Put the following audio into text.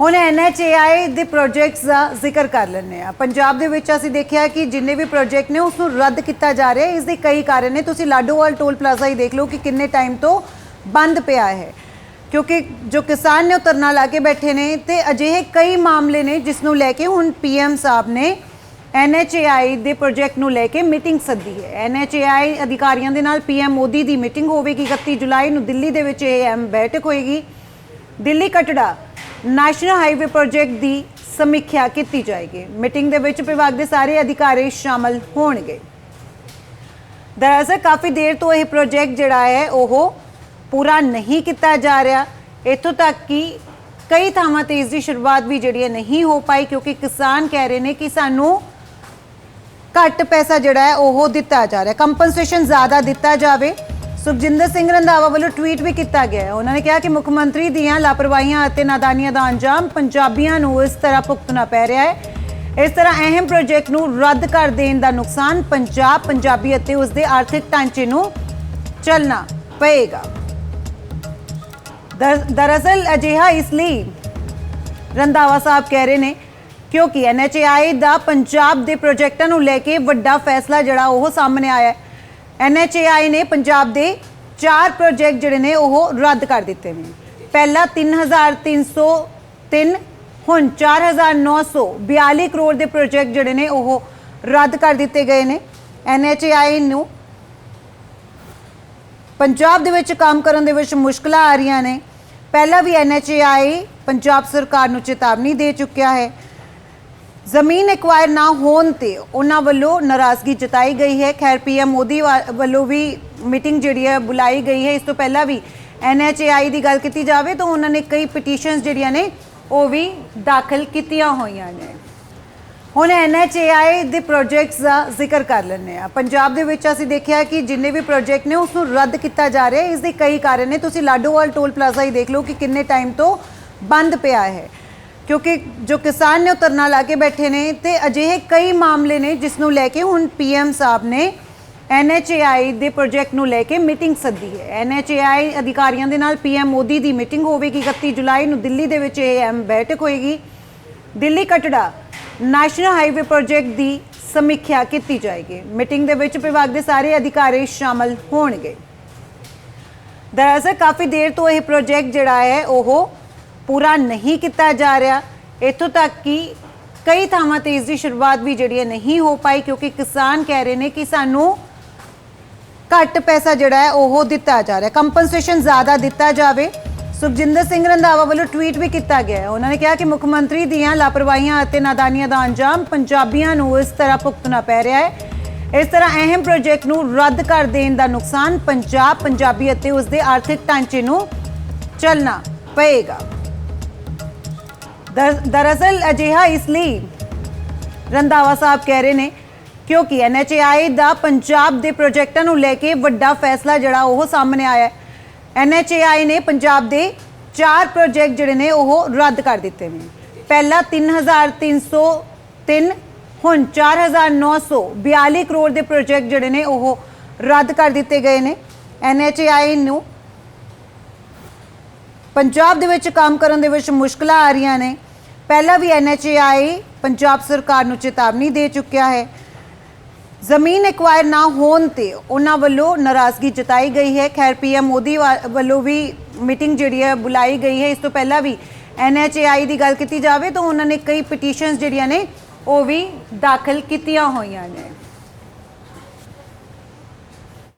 ਹੁਣ ਐਨਐਚਏਆਈ ਦੇ ਪ੍ਰੋਜੈਕਟਸ ਦਾ ਜ਼ਿਕਰ ਕਰ ਲੈਂਦੇ ਆ ਪੰਜਾਬ ਦੇ ਵਿੱਚ ਅਸੀਂ ਦੇਖਿਆ ਕਿ ਜਿੰਨੇ ਵੀ ਪ੍ਰੋਜੈਕਟ ਨੇ ਉਸ ਨੂੰ ਰੱਦ ਕੀਤਾ ਜਾ ਰਿਹਾ ਹੈ। ਇਸ ਦੇ ਕਈ ਕਾਰਨ ਨੇ। ਤੁਸੀਂ ਲਾਡੋਵਾਲ ਟੋਲ ਪਲਾਜ਼ਾ ਹੀ ਦੇਖ ਲਓ ਕਿ ਕਿੰਨੇ ਟਾਈਮ ਤੋਂ ਬੰਦ ਪਿਆ ਹੈ। ਕਿਉਂਕਿ ਜੋ ਕਿਸਾਨ ਨੇ ਉਹ ਧਰਨਾ ਲਾ ਕੇ ਬੈਠੇ ਨੇ ਤੇ ਅਜਿਹੇ ਕਈ ਮਾਮਲੇ ਨੇ ਜਿਸ ਨੂੰ ਲੈ ਕੇ ਹੁਣ ਪੀਐਮ ਸਾਹਿਬ ਨੇ ਐਨਐਚਏਆਈ ਦੇ ਪ੍ਰੋਜੈਕਟ ਨੂੰ ਲੈ ਕੇ ਮੀਟਿੰਗ ਸੱਦੀ ਹੈ। ਐਨਐਚਏਆਈ ਅਧਿਕਾਰੀਆਂ ਦੇ ਨਾਲ ਪੀਐਮ ਮੋਦੀ ਦੀ ਮੀਟਿੰਗ ਹੋਵੇਗੀ। 31 ਜੁਲਾਈ ਨੂੰ ਦਿੱਲੀ ਦੇ ਵਿੱਚ ਇਹ ਐਮ ਬੈਠਕ ਹੋਏਗੀ। Delhi Katra national highway project ਦੀ ਸਮੀਖਿਆ ਕੀਤੀ ਜਾਏਗੀ। ਮੀਟਿੰਗ ਦੇ ਵਿੱਚ ਵਿਭਾਗ ਦੇ ਸਾਰੇ ਅਧਿਕਾਰੀ ਸ਼ਾਮਲ ਹੋਣਗੇ। ਦਰਅਸਲ, ਕਾਫੀ ਦੇਰ ਤੋਂ ਇਹ ਪ੍ਰੋਜੈਕਟ ਜਿਹੜਾ ਹੈ, ਉਹ ਪੂਰਾ ਨਹੀਂ ਕੀਤਾ ਜਾ ਰਿਹਾ। ਇੱਥੋਂ ਤੱਕ ਕਿ ਕਈ ਥਾਵਾਂ ਤੇ ਇਸ ਦੀ ਸ਼ੁਰੂਆਤ ਵੀ ਜਿਹੜੀ ਹੈ ਨਹੀਂ ਹੋ ਪਾਈ, ਕਿਉਂਕਿ ਕਿਸਾਨ ਕਹਿ ਰਹੇ ਨੇ ਕਿ ਸਾਨੂੰ ਘੱਟ ਪੈਸਾ ਜਿਹੜਾ ਹੈ, ਉਹ ਦਿੱਤਾ ਜਾ ਰਿਹਾ। ਕੰਪਨਸੇਸ਼ਨ ਜ਼ਿਆਦਾ ਦਿੱਤਾ ਜਾਵੇ। ਸੁਖਜਿੰਦਰ ਸਿੰਘ ਰੰਧਾਵਾ ਵੱਲੋਂ ਟਵੀਟ ਵੀ ਕੀਤਾ ਗਿਆ ਹੈ। ਉਹਨਾਂ ਨੇ ਕਿਹਾ ਕਿ ਮੁੱਖ ਮੰਤਰੀ ਦੀਆਂ ਲਾਪਰਵਾਹੀਆਂ ਅਤੇ ਨਾਦਾਨੀਆਂ ਦਾ ਅੰਜਾਮ ਪੰਜਾਬੀਆਂ ਨੂੰ ਇਸ ਤਰ੍ਹਾਂ ਭੁਗਤਣਾ ਪੈ ਰਿਹਾ ਹੈ। ਇਸ ਤਰ੍ਹਾਂ ਅਹਿਮ ਪ੍ਰੋਜੈਕਟ ਨੂੰ ਰੱਦ ਕਰ ਦੇਣ ਦਾ ਨੁਕਸਾਨ ਪੰਜਾਬ, ਪੰਜਾਬੀ ਅਤੇ ਉਸ ਦੇ ਆਰਥਿਕ ਢਾਂਚੇ ਨੂੰ ਚੱਲਣਾ ਪਏਗਾ। ਦਰ- ਦਰਅਸਲ ਅਜਿਹਾ ਇਸ ਲਈ ਰੰਧਾਵਾ ਸਾਹਿਬ ਕਹਿ ਰਹੇ ਨੇ ਕਿਉਂਕਿ ਐਨਐਚਏਆਈ ਦਾ ਪੰਜਾਬ ਦੇ ਪ੍ਰੋਜੈਕਟਾਂ ਨੂੰ ਲੈ ਕੇ ਵੱਡਾ ਫੈਸਲਾ ਜਿਹੜਾ ਉਹ ਸਾਹਮਣੇ ਆਇਆ ਹੈ। ਐਨਐਚਏਆਈ ਨੇ ਪੰਜਾਬ ਦੇ ਚਾਰ ਪ੍ਰੋਜੈਕਟ ਜਿਹੜੇ ਨੇ ਉਹ ਰੱਦ ਕਰ ਦਿੱਤੇ ਨੇ। ਪਹਿਲਾ 3303 ਹੁਣ 4942 ਕਰੋੜ ਦੇ ਪ੍ਰੋਜੈਕਟ ਜਿਹੜੇ ਨੇ ਉਹ ਰੱਦ ਕਰ ਦਿੱਤੇ ਗਏ ਨੇ। ਐਨਐਚਏਆਈ ਨੂੰ ਪੰਜਾਬ ਦੇ ਵਿੱਚ ਕੰਮ ਕਰਨ ਦੇ ਵਿੱਚ ਮੁਸ਼ਕਲਾਂ ਆ ਰਹੀਆਂ ਨੇ। ਪਹਿਲਾਂ ਵੀ ਐਨਐਚਏਆਈ ਪੰਜਾਬ ਸਰਕਾਰ ਨੂੰ ਚੇਤਾਵਨੀ ਦੇ ਚੁੱਕਿਆ ਹੈ। ਜ਼ਮੀਨ ਐਕਵਾਇਰ ਨਾ ਹੋਣ ਤੇ ਉਹਨਾਂ ਵੱਲੋਂ ਨਾਰਾਜ਼ਗੀ ਜਤਾਈ ਗਈ ਹੈ। ਖੈਰ, ਪੀਐਮ ਮੋਦੀ ਵਾ- ਵੱਲੋਂ ਵੀ ਮੀਟਿੰਗ ਜਿਹੜੀ ਹੈ ਬੁਲਾਈ ਗਈ ਹੈ। ਇਸ ਤੋਂ ਪਹਿਲਾਂ ਵੀ ਐਨਐਚਏਆਈ ਦੀ ਗੱਲ ਕੀਤੀ ਜਾਵੇ ਤਾਂ ਉਹਨਾਂ ਨੇ ਕਈ ਪਟੀਸ਼ਨਸ ਜਿਹੜੀਆਂ ਨੇ, ਉਹ ਵੀ ਦਾਖਲ ਕੀਤੀਆਂ ਹੋਈਆਂ ਨੇ। ਹੁਣ ਐਨਐਚਏਆਈ ਦੇ ਪ੍ਰੋਜੈਕਟਸ ਦਾ ਜ਼ਿਕਰ ਕਰ ਲੈਂਦੇ ਆ ਪੰਜਾਬ ਦੇ ਵਿੱਚ ਅਸੀਂ ਦੇਖਿਆ ਕਿ ਜਿੰਨੇ ਵੀ ਪ੍ਰੋਜੈਕਟ ਨੇ ਉਸ ਨੂੰ ਰੱਦ ਕੀਤਾ ਜਾ ਰਿਹਾ ਇਸ ਦੇ ਕਈ ਕਾਰਨ ਨੇ। ਤੁਸੀਂ ਲਾਡੋਵਾਲ ਟੋਲ ਪਲਾਜ਼ਾ ਹੀ ਦੇਖ ਲਓ ਕਿ ਕਿੰਨੇ ਟਾਈਮ ਤੋਂ ਬੰਦ ਪਿਆ ਹੈ। ਕਿਉਂਕਿ ਜੋ ਕਿਸਾਨ ਨੇ ਉਹ ਧਰਨਾ ਲਾ ਕੇ ਬੈਠੇ ਨੇ ਤੇ ਅਜਿਹੇ ਕਈ ਮਾਮਲੇ ਨੇ ਜਿਸ ਨੂੰ ਲੈ ਕੇ ਹੁਣ ਪੀਐਮ ਸਾਹਿਬ ਨੇ ਐਨਐਚਏਆਈ ਦੇ ਪ੍ਰੋਜੈਕਟ ਨੂੰ ਲੈ ਕੇ ਮੀਟਿੰਗ ਸੱਦੀ ਹੈ। ਐਨਐਚਏਆਈ ਅਧਿਕਾਰੀਆਂ ਦੇ ਨਾਲ ਪੀਐਮ ਮੋਦੀ ਦੀ ਮੀਟਿੰਗ ਹੋਵੇਗੀ 31 ਜੁਲਾਈ ਨੂੰ, ਦਿੱਲੀ ਦੇ ਵਿੱਚ ਇਹ ਅਹਿਮ ਬੈਠਕ ਹੋਏਗੀ। Delhi Katra national highway project ਦੀ ਸਮੀਖਿਆ ਕੀਤੀ ਜਾਏਗੀ। ਮੀਟਿੰਗ ਦੇ ਵਿੱਚ ਵਿਭਾਗ ਦੇ ਸਾਰੇ ਅਧਿਕਾਰੀ ਸ਼ਾਮਲ ਹੋਣਗੇ। ਦਰਅਸਲ ਕਾਫੀ ਦੇਰ ਤੋਂ ਇਹ ਪ੍ਰੋਜੈਕਟ ਜਿਹੜਾ ਹੈ, ਉਹ ਪੂਰਾ ਨਹੀਂ ਕੀਤਾ ਜਾ ਰਿਹਾ, ਇੱਥੋਂ ਤੱਕ ਕਿ ਕਈ ਥਾਵਾਂ ਤੇ ਇਸ ਦੀ ਸ਼ੁਰੂਆਤ ਵੀ ਜਿਹੜੀ ਹੈ ਨਹੀਂ ਹੋ ਪਾਈ, ਕਿਉਂਕਿ ਕਿਸਾਨ ਕਹਿ ਰਹੇ ਨੇ ਕਿ ਸਾਨੂੰ ਘੱਟ ਪੈਸਾ ਜਿਹੜਾ ਹੈ ਉਹ ਦਿੱਤਾ ਜਾ ਰਿਹਾ ਕੰਪਨਸੇਸ਼ਨ ਜ਼ਿਆਦਾ ਦਿੱਤਾ ਜਾਵੇ। ਸੁਖਜਿੰਦਰ ਸਿੰਘ ਰੰਧਾਵਾ ਵੱਲੋਂ ਟਵੀਟ ਵੀ ਕੀਤਾ ਗਿਆ ਹੈ। ਉਹਨਾਂ ਨੇ ਕਿਹਾ ਕਿ ਮੁੱਖ ਮੰਤਰੀ ਦੀਆਂ ਲਾਪਰਵਾਹੀਆਂ ਅਤੇ ਨਾਦਾਨੀਆਂ ਦਾ ਅੰਜਾਮ ਪੰਜਾਬੀਆਂ ਨੂੰ ਇਸ ਤਰ੍ਹਾਂ ਭੁਗਤਣਾ ਪੈ ਰਿਹਾ ਹੈ। ਇਸ ਤਰ੍ਹਾਂ ਅਹਿਮ ਪ੍ਰੋਜੈਕਟ ਨੂੰ ਰੱਦ ਕਰ ਦੇਣ ਦਾ ਨੁਕਸਾਨ ਪੰਜਾਬ, ਪੰਜਾਬੀ ਅਤੇ ਉਸ ਦੇ ਆਰਥਿਕ ਢਾਂਚੇ ਨੂੰ ਚੱਲਣਾ ਪਏਗਾ। ਦਰਅਸਲ ਅਜਿਹਾ ਇਸ ਲਈ ਰੰਧਾਵਾ ਸਾਹਿਬ ਕਹਿ ਰਹੇ ਨੇ, ਕਿਉਂਕਿ ਐਨਐਚਏਆਈ ਦਾ ਪੰਜਾਬ ਦੇ ਪ੍ਰੋਜੈਕਟਾਂ ਨੂੰ ਲੈ ਕੇ ਵੱਡਾ ਫੈਸਲਾ ਜਿਹੜਾ ਉਹ ਸਾਹਮਣੇ ਆਇਆ ਹੈ। ਐਨਐਚਏਆਈ ਨੇ ਪੰਜਾਬ ਦੇ ਚਾਰ ਪ੍ਰੋਜੈਕਟ ਜਿਹੜੇ ਨੇ ਉਹ ਰੱਦ ਕਰ ਦਿੱਤੇ ਨੇ। ਪਹਿਲਾ 3303 ਹੁਣ 4942 ਕਰੋੜ ਦੇ ਪ੍ਰੋਜੈਕਟ ਜਿਹੜੇ ਨੇ ਉਹ ਰੱਦ ਕਰ ਦਿੱਤੇ ਗਏ ਨੇ। ਐਨਐਚਏਆਈ ਨੂੰ ਪੰਜਾਬ ਦੇ ਵਿੱਚ ਕੰਮ ਕਰਨ ਦੇ ਵਿੱਚ ਮੁਸ਼ਕਲਾਂ ਆ ਰਹੀਆਂ ਨੇ। ਪਹਿਲਾਂ ਵੀ ਐਨਐਚਏਆਈ ਪੰਜਾਬ ਸਰਕਾਰ ਨੂੰ ਚੇਤਾਵਨੀ ਦੇ ਚੁੱਕਿਆ ਹੈ। ਜ਼ਮੀਨ ਐਕਵਾਇਰ ਨਾ ਹੋਣ ਤੇ ਉਹਨਾਂ ਵੱਲੋਂ ਨਾਰਾਜ਼ਗੀ ਜਤਾਈ ਗਈ ਹੈ। ਖੈਰ ਪੀਐਮ ਮੋਦੀ ਵਾ- ਵੱਲੋਂ ਵੀ ਮੀਟਿੰਗ ਜਿਹੜੀ ਹੈ ਬੁਲਾਈ ਗਈ ਹੈ। ਇਸ ਤੋਂ ਪਹਿਲਾਂ ਵੀ ਐਨਐਚਏਆਈ ਦੀ ਗੱਲ ਕੀਤੀ ਜਾਵੇ ਤਾਂ ਉਹਨਾਂ ਨੇ ਕਈ ਪਟੀਸ਼ਨਸ ਜਿਹੜੀਆਂ ਨੇ ਉਹ ਵੀ ਦਾਖਲ ਕੀਤੀਆਂ ਹੋਈਆਂ ਨੇ।